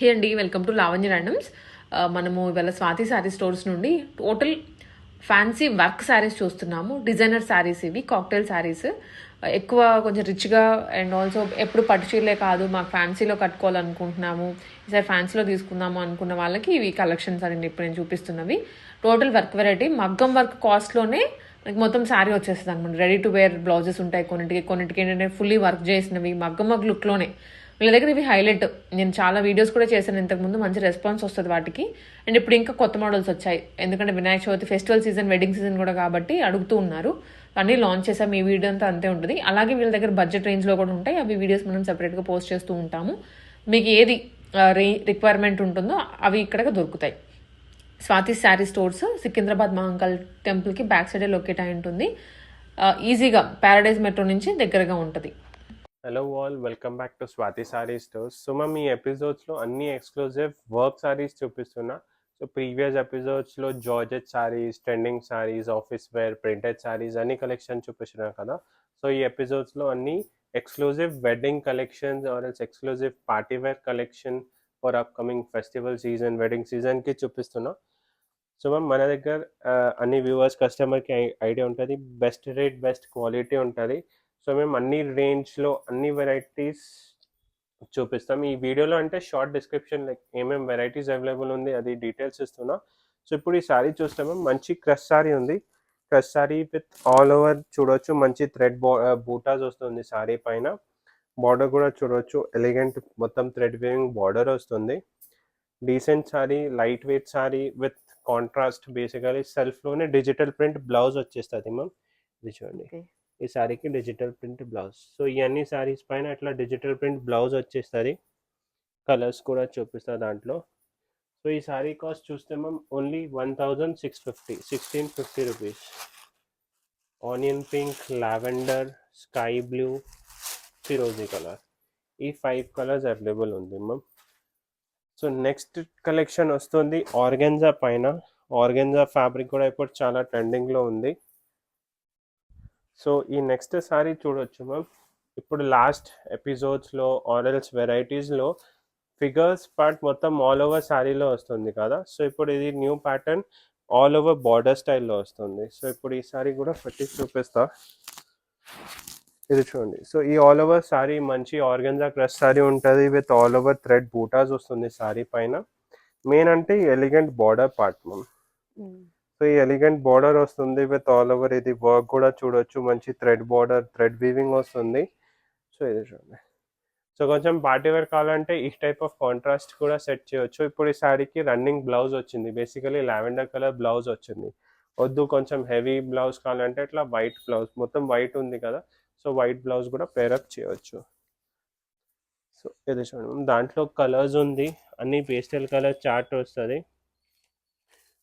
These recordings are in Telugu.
హే అండి వెల్కమ్ టు లావణ్య ర్యాండమ్స్. మనము ఇవాళ స్వాతి శారీ స్టోర్స్ నుండి టోటల్ ఫ్యాన్సీ వర్క్ శారీస్ చూస్తున్నాము. డిజైనర్ శారీస్ ఇవి కాక్టైల్ శారీస్. ఎక్కువ కొంచెం రిచ్గా అండ్ ఆల్సో ఎప్పుడు పట్టు చీరలే కాదు మాకు ఫ్యాన్సీలో కట్టుకోవాలనుకుంటున్నాము. ఈసారి ఫ్యాన్సీలో తీసుకుందాము అనుకున్న వాళ్ళకి ఇవి కలెక్షన్స్ అని ఇప్పుడు నేను చూపిస్తున్నవి. టోటల్ వర్క్ వెరైటీ మగ్గం వర్క్ కాస్ట్లోనే మనకి మొత్తం శారీ వచ్చేస్తుంది అనమాట. రెడీ టు వేర్ బ్లౌజెస్ ఉంటాయి కొన్నింటికి కొన్నింటికి ఏంటంటే ఫుల్లీ వర్క్ చేసినవి మగ్గం మగ్గ లుక్లోనే వీళ్ళ దగ్గర ఇవి హైలైట్. నేను చాలా వీడియోస్ కూడా చేశాను. ఇంతకుముందు మంచి రెస్పాన్స్ వస్తుంది వాటికి. అండ్ ఇప్పుడు ఇంకా కొత్త మోడల్స్ వచ్చాయి. ఎందుకంటే Vinayaka Chavithi festival season wedding season కూడా కాబట్టి అడుగుతూ ఉన్నారు. అన్నీ లాంచ్ చేసాం ఈ వీడియో అంతా అంతే ఉంటుంది. అలాగే వీళ్ళ దగ్గర బడ్జెట్ రేంజ్లో కూడా ఉంటాయి. అవి వీడియోస్ మనం సెపరేట్గా పోస్ట్ చేస్తూ ఉంటాము. మీకు ఏది రే రిక్వైర్మెంట్ ఉంటుందో అవి ఇక్కడ దొరుకుతాయి. స్వాతి శారీ స్టోర్స్ సికింద్రాబాద్ మహంకాల్ టెంపుల్కి బ్యాక్ సైడే లొకేట్ అయి ఉంటుంది. ఈజీగా ప్యారడైజ్ మెట్రో నుంచి దగ్గరగా ఉంటుంది. Hello all welcome back to Swathi Sari stores so మేము ఈ ఎపిసోడ్స్లో అన్ని ఎక్స్క్లూజివ్ వర్క్ సారీస్ చూపిస్తున్నా. సో ప్రీవియస్ ఎపిసోడ్స్లో georgette saris trending saris office wear printed saris అన్ని కలెక్షన్ చూపిస్తున్నాం కదా. సో ఈ ఎపిసోడ్స్లో అన్ని exclusive wedding collections or else exclusive party wear collection for upcoming festival season wedding సీజన్కి చూపిస్తున్నా. సో మ్యామ్ మన దగ్గర అన్ని వ్యూవర్స్ కస్టమర్కి ఐడియా ఉంటుంది. బెస్ట్ రేట్ బెస్ట్ క్వాలిటీ ఉంటుంది. సో మేము అన్ని రేంజ్లో అన్ని వెరైటీస్ చూపిస్తాం. ఈ వీడియోలో అంటే షార్ట్ డిస్క్రిప్షన్ లైక్ ఏమేమి వెరైటీస్ అవైలబుల్ ఉంది అది డీటెయిల్స్ ఇస్తున్నా. సో ఇప్పుడు ఈ సారీ చూస్తాము మంచి క్రష్ సారీ ఉంది. Crush sari with all over చూడొచ్చు. మంచి థ్రెడ్ బూటాస్ వస్తుంది సారీ పైన. బార్డర్ కూడా చూడొచ్చు. ఎలిగెంట్ మొత్తం థ్రెడ్ వేవింగ్ బార్డర్ వస్తుంది. Decent sari light weight sari with contrast basically సెల్ఫ్లోనే digital print blouse వచ్చేస్తుంది మ్యామ్ ఇది చూడండి. ఈ శారీకి డిజిటల్ ప్రింట్ బ్లౌజ్. సో ఇవన్నీ శారీస్ పైన ఇట్లా డిజిటల్ ప్రింట్ బ్లౌజ్ వచ్చేస్తుంది. కలర్స్ కూడా చూపిస్తుంది దాంట్లో. సో ఈ శారీ కాస్ట్ చూస్తే ma'am only one thousand six fifty sixteen fifty rupees. Onion pink lavender sky blue ఫిరోజీ colour. ఈ ఫైవ్ కలర్స్ అవైలబుల్ ఉంది మ్యామ్. సో నెక్స్ట్ కలెక్షన్ వస్తుంది ఆర్గెన్జా పైన. ఆర్గెన్జా ఫ్యాబ్రిక్ కూడా ఇప్పుడు చాలా ట్రెండింగ్లో ఉంది. సో ఈ నెక్స్ట్ సారీ చూడొచ్చు మ్యామ్ ఇప్పుడు లాస్ట్ ఎపిసోడ్స్లో ఆరల్స్ వెరైటీస్లో ఫిగర్స్ పార్ట్ మొత్తం ఆల్ ఓవర్ శారీలో వస్తుంది కదా. సో ఇప్పుడు ఇది new pattern all over border స్టైల్లో వస్తుంది. సో ఇప్పుడు ఈ సారీ కూడా ఫట్టి చూపిస్తా. ఇది చూడండి. సో ఈ ఆల్ ఓవర్ సారీ మంచి ఆర్గన్జా క్రష్ సారీ ఉంటుంది విత్ ఆల్ ఓవర్ థ్రెడ్ బూటాస్ వస్తుంది సారీ పైన. మెయిన్ అంటే elegant border part ma'am so ఈ ఎలిగెంట్ బార్డర్ వస్తుంది విత్ ఆల్ ఓవర్ ఇది వర్క్ కూడా చూడొచ్చు. మంచి థ్రెడ్ బార్డర్ థ్రెడ్ వీవింగ్ వస్తుంది. సో ఇది చూడండి. సో కొంచెం పార్టీ వేర్ కావాలంటే ఈ టైప్ ఆఫ్ కాంట్రాస్ట్ కూడా సెట్ చేయొచ్చు. ఇప్పుడు ఈ శారీకి రన్నింగ్ బ్లౌజ్ వచ్చింది. బేసికలీ లావెండర్ కలర్ బ్లౌజ్ వచ్చింది. వద్దు కొంచెం హెవీ బ్లౌజ్ కావాలంటే ఇట్లా వైట్ బ్లౌజ్ మొత్తం వైట్ ఉంది కదా. సో వైట్ బ్లౌజ్ కూడా పేరప్ చేయొచ్చు. సో ఇది చూడండి. దాంట్లో కలర్స్ ఉంది. అన్ని పేస్టల్ కలర్ చార్ట్ వస్తుంది.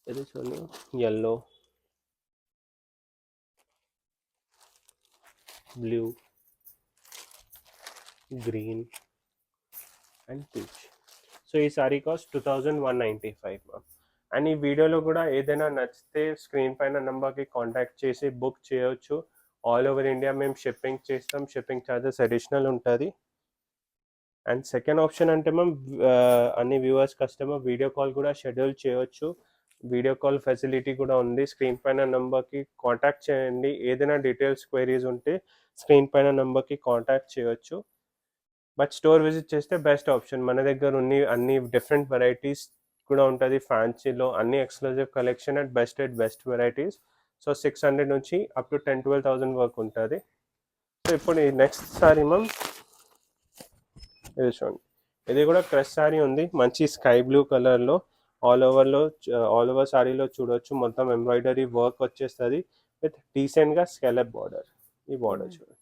ఇది చూడండి yellow blue green and peach so ఈ sari cost two thousand one ninety five ma'am and ఈ వీడియోలో కూడా ఏదైనా నచ్చితే స్క్రీన్ పైన నెంబర్కి కాంటాక్ట్ చేసి బుక్ చేయవచ్చు ఆల్ ఓవర్ ఇండియా మేము షిప్పింగ్ చేస్తాం. షిప్పింగ్ ఛార్జెస్ అడిషనల్ ఉంటుంది. అండ్ సెకండ్ ఆప్షన్ అంటే మ్యామ్ uh, అన్ని వ్యూవర్స్ కస్టమర్ వీడియో కాల్ కూడా షెడ్యూల్ చేయవచ్చు వీడియో కాల్ ఫెసిలిటీ కూడా ఉంది. స్క్రీన్ పైన నెంబర్కి కాంటాక్ట్ చేయండి. ఏదైనా డీటెయిల్స్ క్వైరీస్ ఉంటే స్క్రీన్ పైన నెంబర్కి కాంటాక్ట్ చేయొచ్చు. బట్ స్టోర్ విజిట్ చేస్తే బెస్ట్ ఆప్షన్. మన దగ్గర ఉన్ని అన్ని డిఫరెంట్ వెరైటీస్ కూడా ఉంటుంది. ఫ్యాన్సీలో అన్ని exclusive collection at best at best varieties. So six hundred నుంచి up to ten twelve thousand వరకు ఉంటుంది. సో ఇప్పుడు నెక్స్ట్ సారీ మ్యామ్. ఇది చూడండి. ఇది కూడా క్రష్ సారీ ఉంది. మంచి స్కై బ్లూ కలర్లో. ఆల్ ఓవర్లో ఆల్ ఓవర్ సారీలో చూడొచ్చు. మొత్తం ఎంబ్రాయిడరీ వర్క్ వచ్చేస్తుంది విత్ డీసెంట్గా స్కెలప్ బార్డర్ ఈ బార్డర్ చూడండి.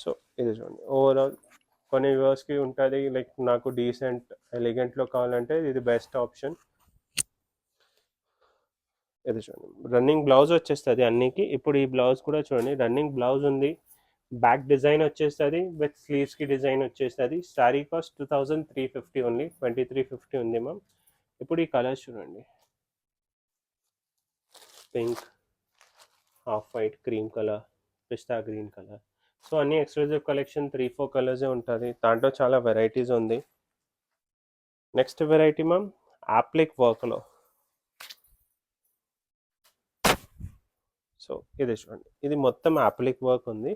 సో ఇది చూడండి. ఓవరాల్ కొన్ని వ్యూవర్స్కి ఉంటుంది లైక్ నాకు డీసెంట్ ఎలిగెంట్లో కావాలంటే ఇది బెస్ట్ ఆప్షన్ ఇది చూడండి. రన్నింగ్ బ్లౌజ్ వచ్చేస్తుంది అన్నికి. ఇప్పుడు ఈ బ్లౌజ్ కూడా చూడండి. రన్నింగ్ బ్లౌజ్ ఉంది. బ్యాక్ డిజైన్ వచ్చేస్తుంది. విత్ స్లీవ్స్కి డిజైన్ వచ్చేస్తుంది. Sari cost two thousand three fifty ఉంది ట్వంటీ త్రీ ఫిఫ్టీ ఉంది మ్యామ్ ఇప్పుడు ఈ కలర్స్ చూడండి. Pink half white cream colour pista green colour. So అన్ని ఎక్స్క్లూజివ్ కలెక్షన్ త్రీ ఫోర్ కలర్సే ఉంటుంది. దాంట్లో చాలా వెరైటీస్ ఉంది. నెక్స్ట్ వెరైటీ మ్యామ్ యాప్లిక్ వర్క్లో. సో ఇది చూడండి. ఇది మొత్తం యాప్లిక్ వర్క్ ఉంది.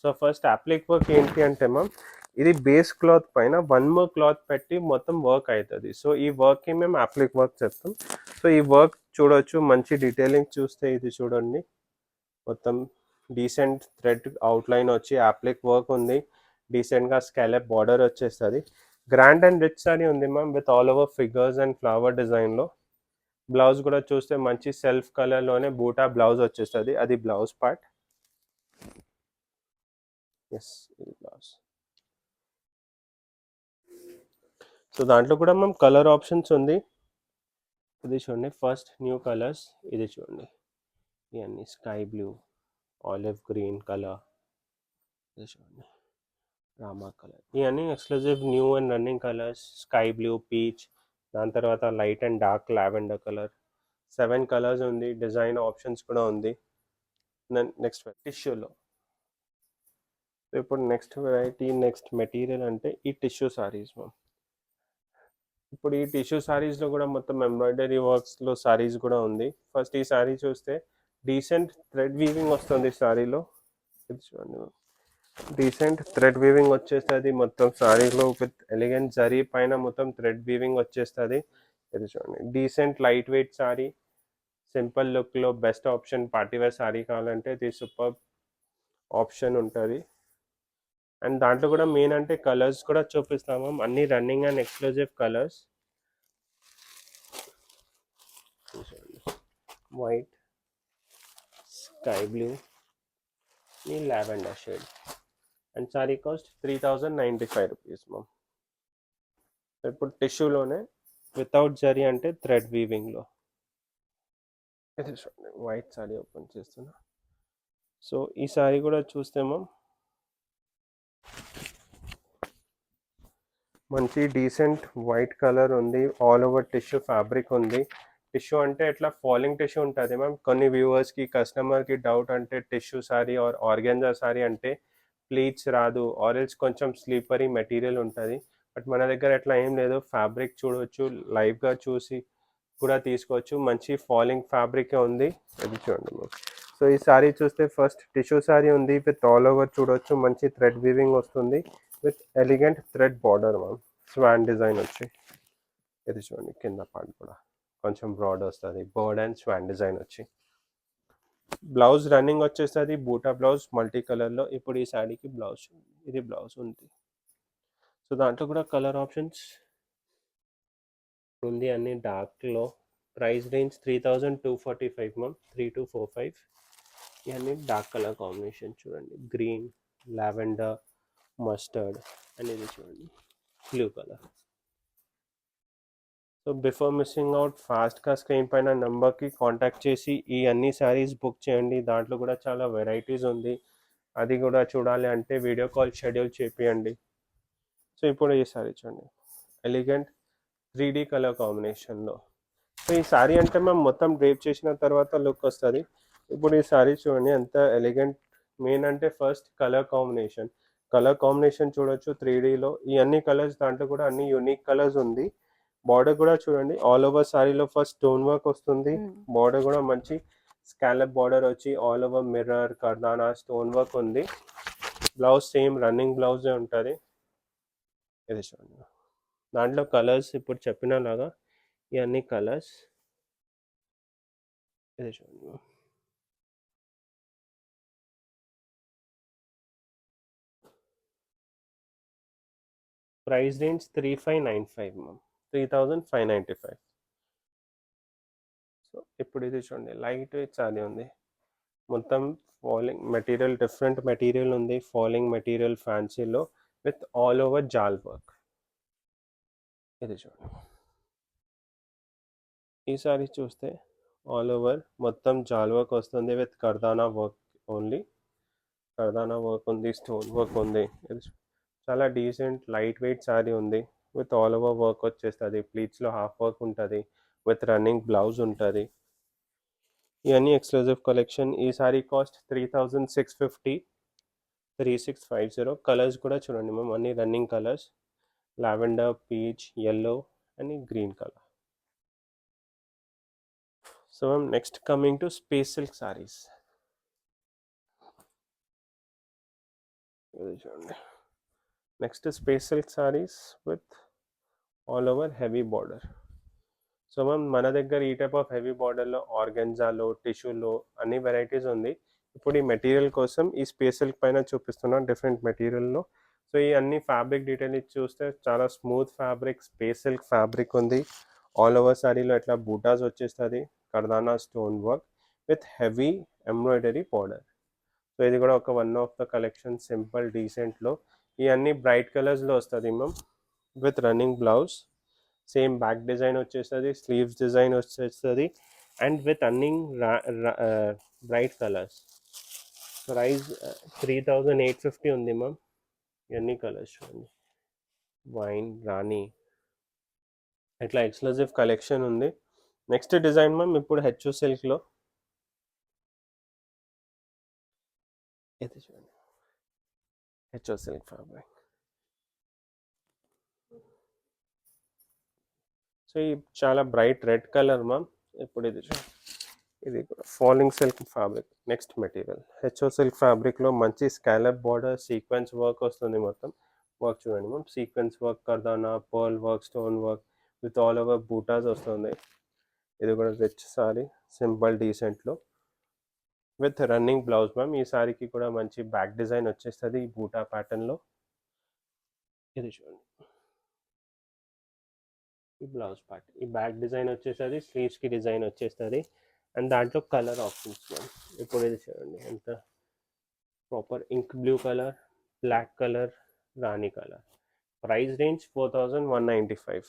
సో ఫస్ట్ యాప్లిక్ వర్క్ ఏంటి అంటే మ్యామ్ ఇది బేస్ క్లాత్ పైన వన్ మోర్ క్లాత్ పెట్టి మొత్తం వర్క్ అవుతుంది సో ఈ వర్క్కి మేము యాప్లిక్ వర్క్ చెప్తాం సో ఈ వర్క్ చూడొచ్చు మంచి డీటెయిలింగ్ చూస్తే ఇది చూడండి. మొత్తం డీసెంట్ థ్రెడ్ అవుట్లైన్ వచ్చి యాప్లిక్ వర్క్ ఉంది. డీసెంట్గా స్కాలప్ బార్డర్ వచ్చేస్తుంది. గ్రాండ్ అండ్ రిచ్ సారీ ఉంది ma'am with all over figures and flower డిజైన్లో బ్లౌజ్ కూడా చూస్తే మంచి సెల్ఫ్ కలర్లోనే బూటా బ్లౌజ్ వచ్చేస్తుంది. అది బ్లౌజ్ పార్ట్ ఎస్ ఇది బ్లౌజ్ సో దాంట్లో కూడా మనం కలర్ ఆప్షన్స్ ఉంది. ఇది చూడండి ఫస్ట్ న్యూ కలర్స్ ఇది చూడండి. ఇవన్నీ sky blue olive green colour ఇది చూడండి. రామా కలర్. ఇవన్నీ exclusive new and running colours sky blue peach దాని తర్వాత light and dark lavender colour. Seven colours ఉంది డిజైన్ ఆప్షన్స్ కూడా ఉంది. నెక్స్ట్ టిష్యూలో. ఇప్పుడు నెక్స్ట్ వెరైటీ నెక్స్ట్ మెటీరియల్ అంటే ఈ టిష్యూ సారీస్ మ్యామ్. ఇప్పుడు ఈ టిష్యూ శారీస్లో కూడా మొత్తం ఎంబ్రాయిడరీ వర్క్స్లో శారీస్ కూడా ఉంది. ఫస్ట్ ఈ శారీ చూస్తే డీసెంట్ థ్రెడ్ వీవింగ్ వస్తుంది శారీలో ఇది చూడండి. డీసెంట్ థ్రెడ్ వీవింగ్ వచ్చేస్తుంది. మొత్తం శారీలో విత్ ఎలిగెంట్ జరీ పైన మొత్తం థ్రెడ్ వీవింగ్ వచ్చేస్తుంది. ఇది చూడండి. Decent light weight sari simple లుక్లో best option party wear sari కావాలంటే ఇది సూపర్ ఆప్షన్ ఉంటుంది. అండ్ దాంట్లో కూడా మెయిన్ అంటే కలర్స్ కూడా చూపిస్తాము అన్ని running and exclusive colours white sky blue ఈ lavender shade and sari cost three thousand ninety five rupees ma'am ఇప్పుడు టిష్యూలోనే వితౌట్ జరీ అంటే థ్రెడ్ వీవింగ్లో వైట్ సారీ ఓపెన్ చేస్తున్నా. సో ఈ సారీ కూడా చూస్తే మ్యామ్ మంచి డీసెంట్ వైట్ కలర్ ఉంది ఆల్ ఓవర్ టిష్యూ ఫ్యాబ్రిక్ ఉంది. టిష్యూ అంటే ఇట్లా ఫాలింగ్ టిష్యూ ఉంటుంది మ్యామ్ కొన్ని వ్యూవర్స్కి కస్టమర్కి డౌట్ అంటే tissue sari or organza sari అంటే ప్లీట్స్ రాదు ఆరెల్స్ కొంచెం స్లీపరీ మెటీరియల్ ఉంటుంది. బట్ మన దగ్గర ఎట్లా ఏం లేదు ఫ్యాబ్రిక్ చూడవచ్చు లైవ్గా చూసి కూడా తీసుకోవచ్చు. మంచి ఫాలింగ్ ఫ్యాబ్రికే ఉంది. అది చూడండి మ్యామ్ సో ఈ సారీ చూస్తే ఫస్ట్ టిష్యూ సారీ ఉంది విత్ ఆల్ ఓవర్ చూడవచ్చు మంచి థ్రెడ్ వీవింగ్ వస్తుంది. With elegant thread border ma'am. Swan design వచ్చి ఇది చూడండి కింద పార్ట్ కూడా. కొంచెం బ్రాడ్ వస్తుంది. బర్డ్ అండ్ స్వాన్ డిజైన్ వచ్చి. బ్లౌజ్ రన్నింగ్ వచ్చేస్తుంది. బూటా బ్లౌజ్ మల్టీ కలర్లో ఇప్పుడు ఈ శారీకి బ్లౌజ్ ఇది బ్లౌజ్ ఉంది. సో దాంట్లో కూడా కలర్ ఆప్షన్స్ ఉంది అన్ని డార్క్లో price range three thousand two forty five ma'am. Three two four five. ఇవన్నీ డార్క్ కలర్ కాంబినేషన్ చూడండి. గ్రీన్ లావెండర్ మస్టర్డ్ అనేది చూడండి. Blue colour so before missing out ఫాస్ట్గా స్క్రీన్ పైన నెంబర్కి కాంటాక్ట్ చేసి ఈ అన్ని శారీస్ బుక్ చేయండి. దాంట్లో కూడా చాలా వెరైటీస్ ఉంది. అది కూడా చూడాలి అంటే వీడియో కాల్ షెడ్యూల్ చేపియండి. సో ఇప్పుడు ఈ సారీ చూడండి. ఎలిగెంట్ త్రీ డీ కలర్ కాంబినేషన్లో సో ఈ శారీ అంటే మేము మొత్తం డ్రేప్ చేసిన తర్వాత లుక్ వస్తుంది. ఇప్పుడు ఈ శారీ చూడండి ఎంత ఎలిగెంట్ మెయిన్ అంటే first colour combination colour combination చూడొచ్చు త్రీ డీలో. ఈ అన్ని కలర్స్ దాంట్లో కూడా అన్ని యూనిక్ కలర్స్ ఉంది. బార్డర్ కూడా చూడండి ఆల్ ఓవర్ సారీలో ఫస్ట్ స్టోన్ వర్క్ వస్తుంది. బార్డర్ కూడా మంచి స్కాలప్ బార్డర్ వచ్చి ఆల్ ఓవర్ మిర్రర్ కర్దానా స్టోన్ వర్క్ ఉంది. బ్లౌజ్ సేమ్ రన్నింగ్ బ్లౌజే ఉంటుంది. ఇది చూడండి. దాంట్లో కలర్స్ ఇప్పుడు చెప్పినలాగా ఇవన్నీ కలర్స్. ఇది చూడండి. Price range three five nine five ma'am. Three thousand five ninety five. So ఇప్పుడు ఇది చూడండి లైట్ వెయిట్ అది ఉంది. మొత్తం ఫాలింగ్ మెటీరియల్ డిఫరెంట్ మెటీరియల్ ఉంది. ఫాలింగ్ మెటీరియల్ ఫ్యాన్సీలో విత్ ఆల్ ఓవర్ జాల్ వర్క్. ఇది చూడండి. ఈసారి చూస్తే ఆల్ ఓవర్ మొత్తం జాల్ వర్క్ వస్తుంది విత్ కర్దానా వర్క్ ఓన్లీ. కర్దానా వర్క్ ఉంది స్టోన్ వర్క్ ఉంది. ఇది చాలా డీసెంట్ లైట్ వెయిట్ శారీ ఉంది. విత్ ఆల్ ఓవర్ వర్క్ వచ్చేస్తుంది. ప్లీట్స్లో హాఫ్ వర్క్ ఉంటుంది. విత్ రన్నింగ్ బ్లౌజ్ ఉంటుంది. ఇవన్నీ ఎక్స్క్లూజివ్ కలెక్షన్ ఈ sari cost three thousand six fifty three six five zero colours కూడా చూడండి మ్యామ్ అన్ని running colours lavender peach yellow and green colour so ma'am next coming to space silk saris చూడండి. Next space silk saris with all over heavy border so ma'am మన దగ్గర ఈ టైప్ ఆఫ్ హెవీ బార్డర్లో ఆర్గెన్జాలో టిష్యూలో అన్ని వెరైటీస్ ఉంది. ఇప్పుడు ఈ మెటీరియల్ కోసం ఈ స్పేస్ సిల్క్ పైన చూపిస్తున్నాం డిఫరెంట్ మెటీరియల్లో సో ఈ అన్ని ఫ్యాబ్రిక్ డీటెయిల్ ఇచ్చి చూస్తే చాలా smooth fabric space silk fabric ఉంది. ఆల్ ఓవర్ సారీలో ఇట్లా బూటాస్ వచ్చేస్తుంది? కర్దానా stone work with heavy embroidery border so ఇది కూడా ఒక one of the collection simple డీసెంట్లో ఇవన్నీ బ్రైట్ కలర్స్లో వస్తుంది ma'am with running blouse. Same back design వచ్చేస్తుంది స్లీవ్స్ డిజైన్ వచ్చేస్తుంది అండ్ విత్ అన్ని bright colours. Price three thousand eight fifty ఉంది మ్యామ్ ఇవన్నీ కలర్స్ చూడండి. వైన్ రాణి. ఇట్లా ఎక్స్క్లూజివ్ కలెక్షన్ ఉంది. నెక్స్ట్ డిజైన్ మ్యామ్ ఇప్పుడు హెచ్ఓ సిల్క్లో. ఇది హెచ్ఓ సిల్క్ ఫ్యాబ్రిక్ సో ఈ చాలా బ్రైట్ రెడ్ కలర్ మ్యామ్ ఇప్పుడు ఇది ఇది falling silk fabric next material H O silk ఫ్యాబ్రిక్లో మంచి స్కాలప్ బార్డర్ సీక్వెన్స్ వర్క్ వస్తుంది మొత్తం. వర్క్ చూడండి ma'am sequence work కర్దానా pearl work stone work with all over buttas వస్తుంది. ఇది కూడా రిచ్ సారీ సింపుల్ డీసెంట్లో విత్ రన్నింగ్ బ్లౌజ్ మ్యామ్. ఈ సారీకి కూడా మంచి బ్యాక్ డిజైన్ వచ్చేస్తుంది ఈ బూటా ప్యాటర్న్లో ఇది చూడండి. ఈ బ్లౌజ్ పార్ట్ ఈ బ్యాక్ డిజైన్ వచ్చేస్తుంది స్లీవ్స్కి డిజైన్ వచ్చేస్తుంది. అండ్ దాంట్లో కలర్ ఆప్షన్స్ మ్యామ్. ఇప్పుడు ఇది చూడండి ఎంత proper ink blue colour black colour రాణి colour price range four thousand one ninety five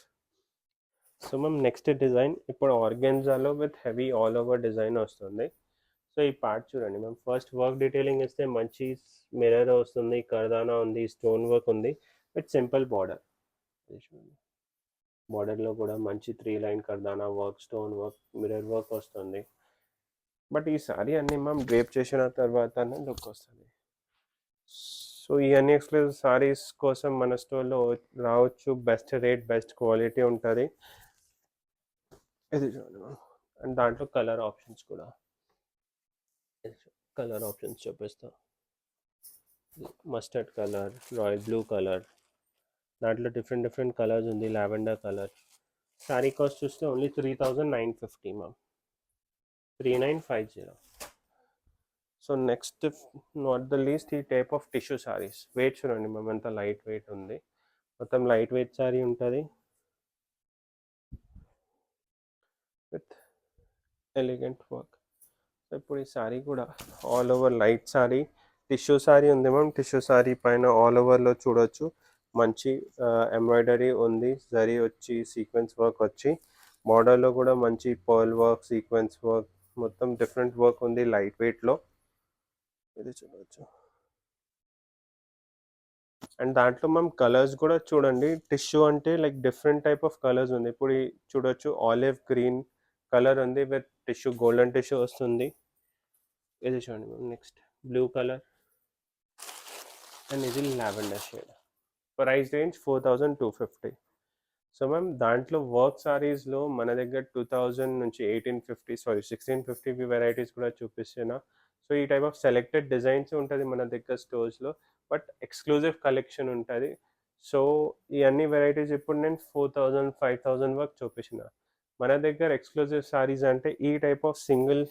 so ma'am next design ఇప్పుడు ఆర్గెన్జాలో with heavy all over design వస్తుంది. సో ఈ పార్ట్ చూడండి. మ్యామ్ ఫస్ట్ వర్క్ డీటెయిలింగ్ ఇస్తే మంచి మిర్రర్ వస్తుంది కర్దానా ఉంది స్టోన్ వర్క్ ఉంది విత్ సింపుల్ బార్డర్ బార్డర్లో కూడా మంచి three line kardana work stone work mirror work వస్తుంది. బట్ ఈ సారీ అన్ని మ్యామ్ డ్రేప్ చేసిన తర్వాత లుక్ వస్తుంది. సో ఈ అన్ని ఎక్స్క్లూజివ్ సారీస్ కోసం మన స్టోర్లో రావచ్చు. బెస్ట్ రేట్ బెస్ట్ క్వాలిటీ ఉంటుంది. ఇది చూడండి అండ్ దాంట్లో కలర్ ఆప్షన్స్ కూడా. కలర్ ఆప్షన్స్ చూపిస్తా. Mustard colour royal blue colour దాంట్లో డిఫరెంట్ డిఫరెంట్ కలర్స్ ఉంది. లావెండర్ కలర్ శారీ కాస్ట్ చూస్తే only three thousand nine fifty ma'am three nine five zero so next not the least ఈ type of tissue saris weight చూడండి మ్యామ్ ఎంత లైట్ వెయిట్ ఉంది. మొత్తం లైట్ వెయిట్ శారీ ఉంటుంది. విత్ ఎలిగెంట్ వర్క్ సో ఇప్పుడు ఈ శారీ కూడా all over light sari tissue sari ఉంది మ్యామ్ టిష్యూ శారీ పైన ఆల్ ఓవర్లో చూడొచ్చు. మంచి ఎంబ్రాయిడరీ ఉంది. జరీ వచ్చి సీక్వెన్స్ వర్క్ వచ్చి మోడల్లో కూడా మంచి పర్ల్ వర్క్ సీక్వెన్స్ వర్క్ మొత్తం డిఫరెంట్ వర్క్ ఉంది లైట్ వెయిట్లో ఇది చూడవచ్చు అండ్ దాంట్లో మనం కలర్స్ కూడా చూడండి. టిష్యూ అంటే like different type of colours ఉంది. ఇప్పుడు ఈ చూడొచ్చు ఆలివ్ గ్రీన్ కలర్ ఉంది విత్ టిష్యూ గోల్డెన్ టిష్యూ వస్తుంది. ఇది చూడండి ma'am next blue colour. And ఇది lavender shade. Price range four thousand two fifty. So ma'am దాంట్లో వర్క్ సారీస్లో మన దగ్గర టూ థౌజండ్ నుంచి eighteen fifty sari sixteen fifty varieties కూడా చూపిస్తున్నా. సో ఈ టైప్ ఆఫ్ సెలెక్టెడ్ డిజైన్స్ ఉంటుంది మన దగ్గర స్టోర్స్లో బట్ ఎక్స్క్లూజివ్ కలెక్షన్ ఉంటుంది. సో ఈ అన్ని వెరైటీస్ ఇప్పుడు నేను ఫోర్ థౌజండ్ ఫైవ్ థౌజండ్ వరకు చూపించిన మన దగ్గర ఎక్స్క్లూజివ్ సారీస్ అంటే ఈ type of single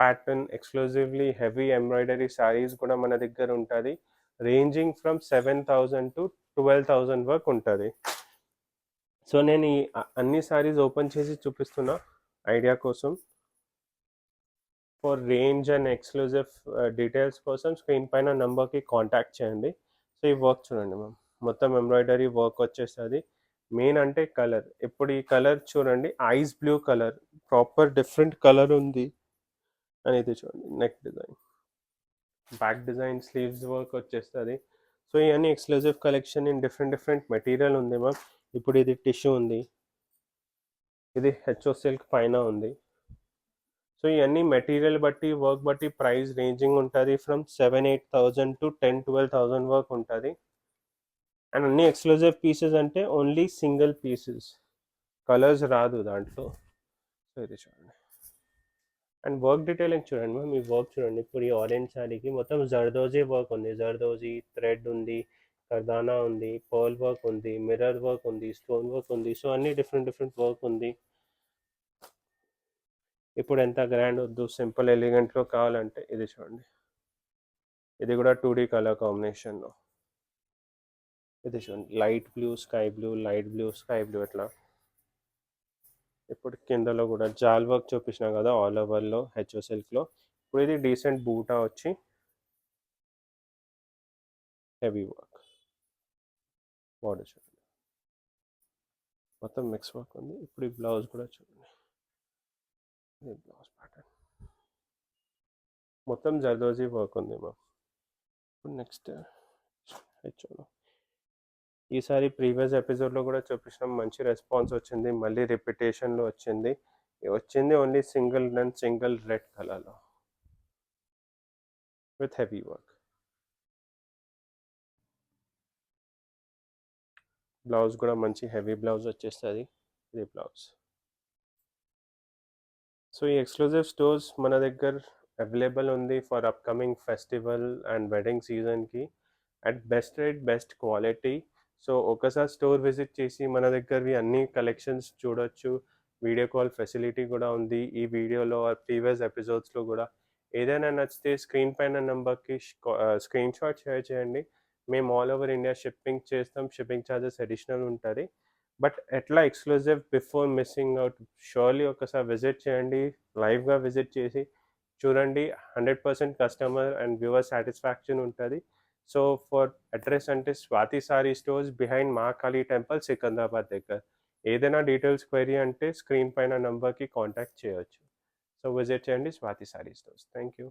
pattern exclusively heavy embroidery saris కూడా మన దగ్గర ఉంటుంది. Ranging from seven thousand to twelve thousand వరకు ఉంటుంది. సో నేను ఈ అన్ని శారీస్ ఓపెన్ చేసి చూపిస్తున్నా ఐడియా కోసం. For range and exclusive details కోసం స్క్రీన్ పైన నెంబర్కి కాంటాక్ట్ చేయండి. సో ఈ వర్క్ చూడండి మ్యామ్ మొత్తం ఎంబ్రాయిడరీ వర్క్ వచ్చేస్తుంది. మెయిన్ అంటే కలర్. ఇప్పుడు ఈ కలర్ చూడండి ice blue colour proper different colour ఉంది అనేది చూడండి neck design. Back design sleeves work వచ్చేస్తుంది. సో ఇవన్నీ exclusive collection in different different material ఉంది మ్యామ్ ఇప్పుడు ఇది టిష్యూ ఉంది. ఇది హెచ్ఓ సిల్క్ పైన ఉంది. సో ఇవన్నీ మెటీరియల్ బట్టి వర్క్ బట్టి ప్రైస్ రేంజింగ్ ఉంటుంది. From seven eight thousand to ten twelve thousand work ఉంటుంది. అండ్ అన్ని ఎక్స్క్లూజివ్ పీసెస్ అంటే ఓన్లీ సింగిల్ పీసెస్. కలర్స్ రాదు దాంట్లో. సో ఇది చూడండి. అండ్ వర్క్ డీటెయిలింగ్ చూడండి మ్యామ్ ఈ వర్క్ చూడండి. ఇప్పుడు ఈ ఆరెంజ్ శారీకి మొత్తం జర్దోజీ వర్క్ ఉంది. జర్దోజీ థ్రెడ్ ఉంది కర్దానా ఉంది పర్ల్ వర్క్ ఉంది మిర్రర్ వర్క్ ఉంది స్టోన్ వర్క్ ఉంది. సో అన్ని డిఫరెంట్ డిఫరెంట్ వర్క్ ఉంది. ఇప్పుడు ఎంత గ్రాండ్ వద్దు సింపుల్ ఎలిగెంట్లో కావాలంటే ఇది చూడండి. ఇది కూడా టూ డీ కలర్ కాంబినేషన్లో. ఇది చూడండి light blue sky blue light blue sky blue ఇట్లా ఇప్పుడు కిందలో కూడా జాల్ వర్క్ చూపించిన కదా ఆల్ ఓవర్లో హెచ్ఓ సిల్క్లో ఇప్పుడు ఇది డీసెంట్ బూటా వచ్చి హెవీ వర్క్ బాడీ చూడండి మొత్తం మిక్స్ వర్క్ ఉంది. ఇప్పుడు ఈ బ్లౌజ్ కూడా చూడండి. ఇది బ్లౌజ్ ప్యాటర్న్ మొత్తం జర్దోజీ వర్క్ ఉంది మా. ఇప్పుడు నెక్స్ట్ హెచ్ఓలో ఈసారి ప్రీవియస్ ఎపిసోడ్లో కూడా చూపించిన మంచి రెస్పాన్స్ వచ్చింది. మళ్ళీ రిపిటేషన్లో వచ్చింది. వచ్చింది only single and single red కలర్లో. With heavy work. బ్లౌజ్ కూడా మంచి హెవీ బ్లౌజ్ వచ్చేస్తుంది. ఇది బ్లౌజ్. సో ఈ ఎక్స్క్లూజివ్ స్టోర్స్ మన దగ్గర అవైలబుల్ ఉంది for upcoming festival and wedding సీజన్కి. At best rate best quality. So ఒకసారి స్టోర్ విజిట్ చేసి మన దగ్గరవి అన్ని కలెక్షన్స్ చూడొచ్చు. వీడియో కాల్ ఫెసిలిటీ కూడా ఉంది. ఈ వీడియోలో ప్రీవియస్ ఎపిసోడ్స్లో కూడా ఏదైనా నచ్చితే స్క్రీన్ పైన నెంబర్కి స్క్రీన్ షాట్ షేర్ చేయండి. మేము ఆల్ ఓవర్ ఇండియా షిప్పింగ్ చేస్తాం. షిప్పింగ్ ఛార్జెస్ అడిషనల్ ఉంటుంది బట్ ఎట్లా exclusive before missing out surely ఒకసారి విజిట్ చేయండి. లైవ్గా విజిట్ చేసి చూడండి. Hundred percent customer and viewer satisfaction ఉంటుంది. సో ఫర్ అడ్రస్ అంటే Swathi sari stores behind Mahakali temple Secunderabad దగ్గర ఏదైనా డీటెయిల్స్ క్వైరీ అంటే స్క్రీన్ పైన నంబర్కి కాంటాక్ట్ చేయొచ్చు సో విజిట్ చేయండి Swathi sari stores thank you